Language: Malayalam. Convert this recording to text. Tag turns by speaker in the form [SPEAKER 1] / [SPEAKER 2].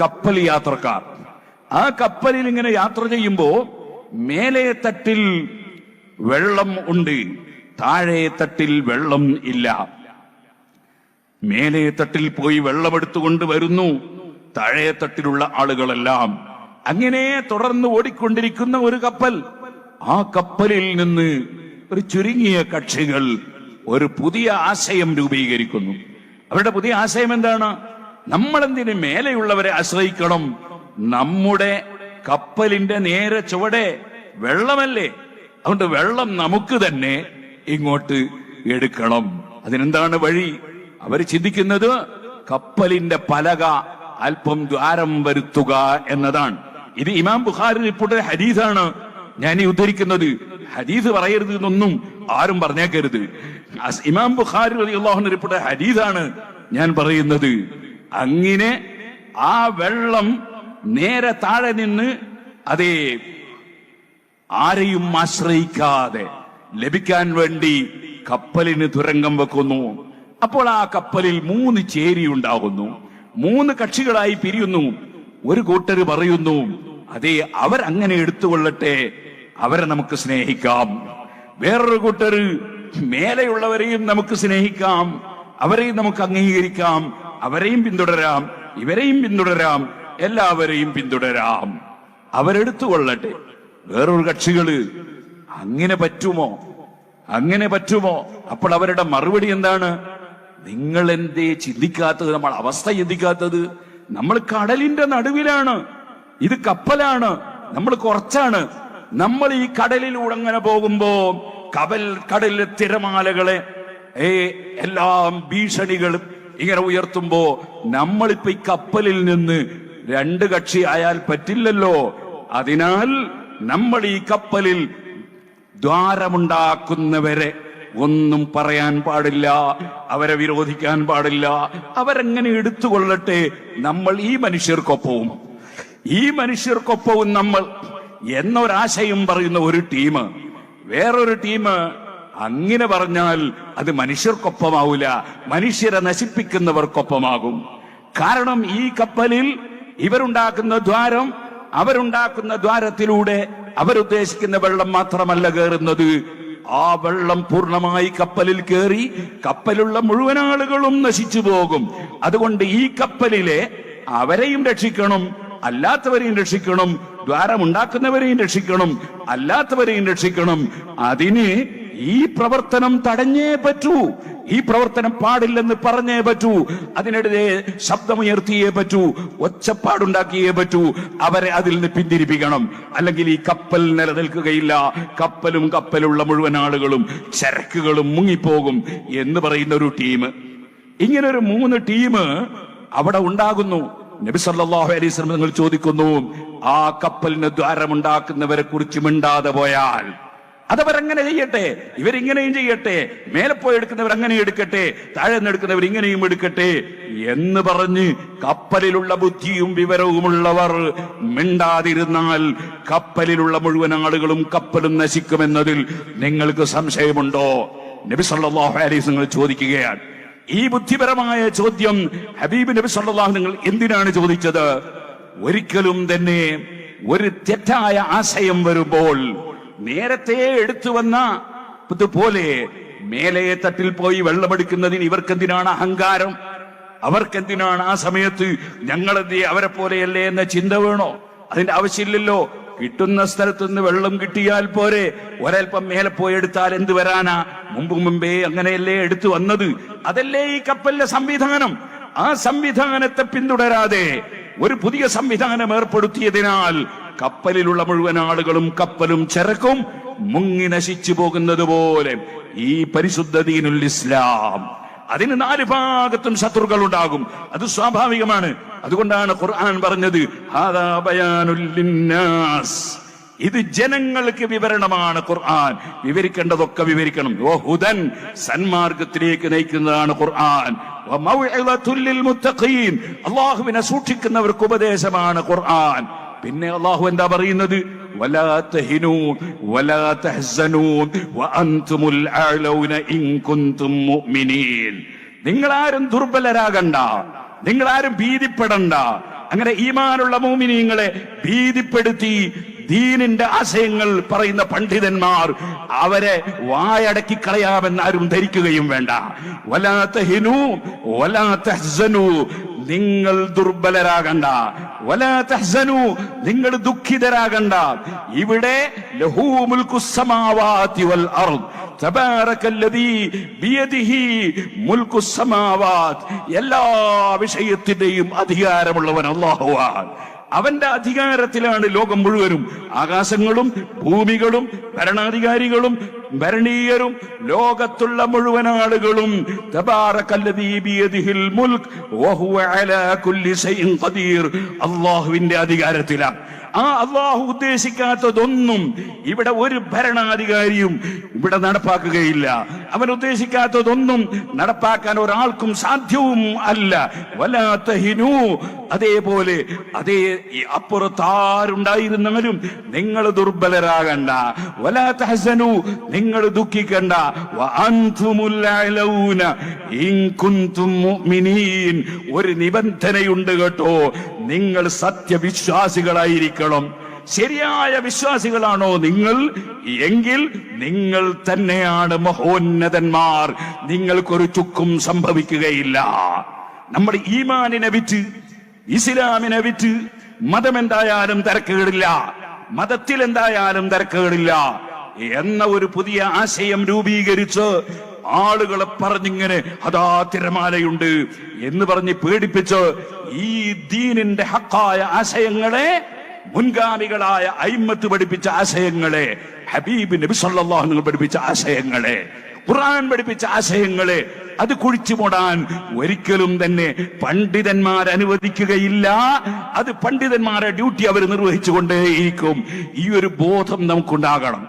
[SPEAKER 1] കപ്പൽ യാത്രക്കാർ. ആ കപ്പലിൽ ഇങ്ങനെ യാത്ര ചെയ്യുമ്പോ മേലെ തട്ടിൽ വെള്ളം ഉണ്ട് താഴെ തട്ടിൽ വെള്ളം ഇല്ല. മേലെ തട്ടിൽ പോയി വെള്ളമെടുത്തുകൊണ്ട് വരുന്നു താഴെ തട്ടിലുള്ള ആളുകളെല്ലാം. അങ്ങനെ തുടർന്ന് ഓടിക്കൊണ്ടിരിക്കുന്ന ഒരു കപ്പൽ. ആ കപ്പലിൽ നിന്ന് ഒരു ചുരുങ്ങിയ കക്ഷികൾ ഒരു പുതിയ ആശയം രൂപീകരിക്കുന്നു. അവരുടെ പുതിയ ആശയം എന്താണ്? നമ്മളെന്തിന് മേലെയുള്ളവരെ ആശ്രയിക്കണം? നമ്മുടെ കപ്പലിന്റെ നേരെ ചുവടെ വെള്ളമല്ലേ? അതുകൊണ്ട് വെള്ളം നമുക്ക് തന്നെ ഇങ്ങോട്ട് എടുക്കണം. അതിനെന്താണ് വഴി? അവർ ചിന്തിക്കുന്നത് കപ്പലിന്റെ പലക അല്പം ദ്വാരം വരുത്തുക എന്നതാണ്. ഇത് ഇമാം ബുഖാരി റിപ്പോർട്ട് ഹരീസാണ് ഞാൻ ഈ ഉദ്ധരിക്കുന്നത്. ഹരീസ് പറയരുത് എന്നൊന്നും ആരും പറഞ്ഞേക്കരുത്. ഇമാം ബുഖാരി അള്ളാഹു റിപ്പോർട്ട് ഹരീസാണ് ഞാൻ പറയുന്നത്. അങ്ങനെ ആ വെള്ളം നേരെ താഴെ നിന്ന് അതേ ആരെയും ആശ്രയിക്കാതെ ലഭിക്കാൻ വേണ്ടി കപ്പലിന് തുരങ്കം വെക്കുന്നു. അപ്പോൾ ആ കപ്പലിൽ മൂന്ന് ചേരി ഉണ്ടാകുന്നു. മൂന്ന് കക്ഷികളായി പിരിയുന്നു. ഒരു കൂട്ടർ പറയുന്നു അതെ അവരങ്ങനെ എടുത്തുകൊള്ളട്ടെ. അവരെ നമുക്ക് സ്നേഹിക്കാം. വേറൊരു കൂട്ടർ മേലെയുള്ളവരെയും നമുക്ക് സ്നേഹിക്കാം. അവരെയും നമുക്ക് അംഗീകരിക്കാം. അവരെയും പിന്തുടരാം ഇവരെയും പിന്തുടരാം എല്ലാവരെയും പിന്തുടരാം. അവരെടുത്തുകൊള്ളട്ടെ. വേറൊരു കക്ഷികൾ അങ്ങനെ പറ്റുമോ? അങ്ങനെ പറ്റുമോ? അപ്പോൾ അവരുടെ മറുപടി എന്താണ്? നിങ്ങൾ എന്തേ ചിന്തിക്കാത്തത്? നമ്മൾ അവസ്ഥ ചിന്തിക്കാത്തത്? നമ്മൾ കടലിന്റെ നടുവിലാണ്. ഇത് കപ്പലാണ്. നമ്മൾ കുറച്ചാണ്. നമ്മൾ ഈ കടലിലൂടെ അങ്ങനെ പോകുമ്പോ കവൽ കടലിലെ തിരമാലകളെ ഏ എല്ലാം ഭീഷണികളും ഇങ്ങനെ ഉയർത്തുമ്പോ നമ്മളിപ്പോ ഈ കപ്പലിൽ നിന്ന് രണ്ട് കക്ഷി ആയാൽ പറ്റില്ലല്ലോ. അതിനാൽ നമ്മൾ ഈ കപ്പലിൽ ദ്വാരമുണ്ടാക്കുന്നവരെ ഒന്നും പറയാൻ പാടില്ല അവരെ വിരോധിക്കാൻ പാടില്ല. അവരെങ്ങനെ എടുത്തുകൊള്ളട്ടെ? നമ്മൾ ഈ മനുഷ്യർക്കൊപ്പവും. ഈ മനുഷ്യർക്കൊപ്പവും നമ്മൾ എന്നൊരാശയം പറയുന്ന ഒരു ടീം. വേറൊരു ടീം അങ്ങനെ പറഞ്ഞാൽ അത് മനുഷ്യർക്കൊപ്പമാവൂല. മനുഷ്യരെ നശിപ്പിക്കുന്നവർക്കൊപ്പമാകും. കാരണം ഈ കപ്പലിൽ ഇവരുണ്ടാക്കുന്ന ദ്വാരം അവരുണ്ടാക്കുന്ന ദ്വാരത്തിലൂടെ അവരുദ്ദേശിക്കുന്ന വെള്ളം മാത്രമല്ല കയറുന്നത് ആ വെള്ളം പൂർണമായി കപ്പലിൽ കയറി കപ്പലുള്ള മുഴുവൻ ആളുകളും നശിച്ചു പോകും. അതുകൊണ്ട് ഈ കപ്പലിലെ അവരെയും രക്ഷിക്കണം അല്ലാത്തവരെയും രക്ഷിക്കണം ദ്വാരമുണ്ടാക്കുന്നവരെയും രക്ഷിക്കണം അല്ലാത്തവരെയും രക്ഷിക്കണം. അതിന് ഈ പ്രവർത്തനം തടഞ്ഞേ പറ്റൂ. ഈ പ്രവർത്തനം പാടില്ലെന്ന് പറഞ്ഞേ പറ്റൂ. അതിനെതിരെ ശബ്ദമുയർത്തിയേ പറ്റൂ. ഒച്ചപ്പാടുണ്ടാക്കിയേ പറ്റൂ. അവരെ അതിൽ നിന്ന് പിന്തിരിപ്പിക്കണം. അല്ലെങ്കിൽ ഈ കപ്പൽ നിലനിൽക്കുകയില്ല. കപ്പലും കപ്പലുള്ള മുഴുവൻ ആളുകളും ചരക്കുകളും മുങ്ങിപ്പോകും എന്ന് പറയുന്ന ഒരു ടീം. ഇങ്ങനെ ഒരു മൂന്ന് ടീം അവിടെ ഉണ്ടാകുന്നു. നബി സല്ലല്ലാഹു അലൈഹി വസല്ലം നിങ്ങൾ ചോദിക്കുന്നു ആ കപ്പലിന് ദ്വാരമുണ്ടാക്കുന്നവരെ കുറിച്ച് മിണ്ടാതെ പോയാൽ അതവരങ്ങനെ ചെയ്യട്ടെ ഇവരിങ്ങനെയും ചെയ്യട്ടെ മേലെ പോയി എടുക്കുന്നവർ അങ്ങനെ എടുക്കട്ടെ താഴെ നിന്ന് എടുക്കുന്നവർ ഇങ്ങനെയും എടുക്കട്ടെ എന്ന് പറഞ്ഞ് കപ്പലിലുള്ള ബുദ്ധിയും വിവരവുമുള്ളവർ മിണ്ടാതിരുന്നാൽ കപ്പലിലുള്ള മുഴുവൻ ആളുകളും കപ്പലും നശിക്കുമെന്നതിൽ നിങ്ങൾക്ക് സംശയമുണ്ടോ? നബി ചോദിക്കുകയാണ്. ഈ ബുദ്ധിപരമായ ചോദ്യം ഹബീബ് നബി സല്ലല്ലാഹു നിങ്ങൾ എന്തിനാണ് ചോദിച്ചത്? ഒരിക്കലും തന്നെ ഒരു തെറ്റായ ആശയം വരുമ്പോൾ നേരത്തെ എടുത്തു വന്ന ഇതുപോലെ മേലെ തട്ടിൽ പോയി വെള്ളമെടുക്കുന്നതിന് ഇവർക്കെന്തിനാണ് അഹങ്കാരം? അവർക്കെന്തിനാണ് ആ സമയത്ത് ഞങ്ങളെന്തി അവരെ പോലെയല്ലേ എന്ന ചിന്ത വേണോ? അതിന്റെ ആവശ്യമില്ലല്ലോ. കിട്ടുന്ന സ്ഥലത്തു നിന്ന് വെള്ളം കിട്ടിയാൽ പോരെ. ഒരൽപ്പം മേലെ പോയി എടുത്താൽ എന്ത് വരാനാ? മുമ്പ് മുമ്പേ അങ്ങനെയല്ലേ എടുത്തു വന്നത്? അതല്ലേ ഈ കപ്പലിലെ സംവിധാനം? ആ സംവിധാനത്തെ പിന്തുടരാതെ ഒരു പുതിയ സംവിധാനം ഏർപ്പെടുത്തിയതിനാൽ കപ്പലിലുള്ള മുഴുവൻ ആളുകളും കപ്പലും ചരക്കും മുങ്ങി നശിച്ചു പോകുന്നത് പോലെ ഈ പരിശുദ്ധ ദീനുൽ ഇസ്ലാം. അതിന് നാല് ഭാഗത്തും ശത്രുക്കൾ ഉണ്ടാകും അത് സ്വാഭാവികമാണ്. അതുകൊണ്ടാണ് ഖുർആൻ പറഞ്ഞത്. ഇത് ജനങ്ങൾക്ക് വിവരണമാണ് ഖുർആൻ. വിവരിക്കേണ്ടതൊക്കെ വിവരിക്കണം. ഓ ഹുദൻ സന്മാർഗത്തിലേക്ക് നയിക്കുന്നതാണ് ഖുർആൻ. അള്ളാഹുവിനെ സൂക്ഷിക്കുന്നവർക്ക് ഉപദേശമാണ് ഖുർആൻ. പിന്നെ അള്ളാഹു എന്താ പറയുന്നത്? മുഅ്മിനീൻ. നിങ്ങൾ ആരും ദുർബലരാകണ്ട നിങ്ങൾ ആരും ഭീതിപ്പെടണ്ട. അങ്ങനെ ഈമാനുള്ള മോമിനിയങ്ങളെ ഭീതിപ്പെടുത്തി ദീനിന്റെ ആശയങ്ങൾ പറയുന്ന പണ്ഡിതന്മാർ അവരെ വായടക്കി കളയാമെന്ന് ആരും ധരിക്കുകയും വേണ്ട. വലാത്ത ഹിനു വലാത്ത നിങ്ങൾ ദുർബലരാകണ്ട. വലാ തഹ്സനു നിങ്ങൾ ദുഃഖിതരാകണ്ട. ഇവിടെ ലഹൂ മുൽക്കു സമാവാതി വൽ അർദ്. എല്ലാ വിഷയത്തിന്റെയും അധികാരമുള്ളവൻ അല്ലാഹുവാൻ അവന്റെ അധികാരത്തിലാണ് ലോകം മുഴുവനും. ആകാശങ്ങളും ഭൂമികളും ഭരണാധികാരികളും ഭരണീയരും ലോകത്തുള്ള മുഴുവൻ ആളുകളും. അള്ളാഹുവിന്റെ അധികാരത്തിലാണ് ആ അള്ളാഹു ഉദ്ദേശിക്കാത്തതൊന്നും ഇവിടെ ഒരു ഭരണാധികാരിയും ഇവിടെ നടപ്പാക്കുകയില്ല. അവൻ ഉദ്ദേശിക്കാത്തതൊന്നും നടപ്പാക്കാൻ ഒരാൾക്കും സാധ്യവും അല്ല. വല്ലാത്ത ഹിനു അതേപോലെ അതേ ഈ അപ്പുറത്ത് ആരുണ്ടായിരുന്നാലും നിങ്ങൾ ദുർബലരാകണ്ട. വലാത്ത ഹസനു നിങ്ങൾ ദുഃഖിക്കണ്ട. ഒരു നിബന്ധനയുണ്ട് കേട്ടോ. നിങ്ങൾ സത്യവിശ്വാസികളായിരിക്കണം. ശരിയായ വിശ്വാസികളാണോ നിങ്ങൾ? എങ്കിൽ നിങ്ങൾ തന്നെയാണ് മഹോന്നതന്മാർ. നിങ്ങൾക്കൊരു ചുക്കും സംഭവിക്കുകയില്ല. നമ്മുടെ ഈമാനിനെ വിറ്റ് ഇസ്ലാമിനെ വിറ്റ് മതം എന്തായാലും തിരക്കുകളില്ല മതത്തിൽ എന്തായാലും തിരക്കുകളില്ല എന്ന ഒരു പുതിയ ആശയം രൂപീകരിച്ച് ആളുകളെ പറഞ്ഞിങ്ങനെ അതാ തിരമാലയുണ്ട് എന്ന് പറഞ്ഞ് പേടിപ്പിച്ച് ഈ ദീനിന്റെ ഹക്കായ ആശയങ്ങളെ മുൻഗാമികളായ അയിമത്ത് പഠിപ്പിച്ച ആശയങ്ങളെ ഹബീബ് നബി സല്ലാഹു പഠിപ്പിച്ച ആശയങ്ങളെ ഖുർആൻ പഠിപ്പിച്ച ആശയങ്ങളെ അത് കുഴിച്ചു മൂടാൻ ഒരിക്കലും തന്നെ പണ്ഡിതന്മാർ അനുവദിക്കുകയില്ല. അത് പണ്ഡിതന്മാരെ ഡ്യൂട്ടി അവർ നിർവഹിച്ചുകൊണ്ടേയിരിക്കും. ഈ ഒരു ബോധം നമുക്കുണ്ടാകണം.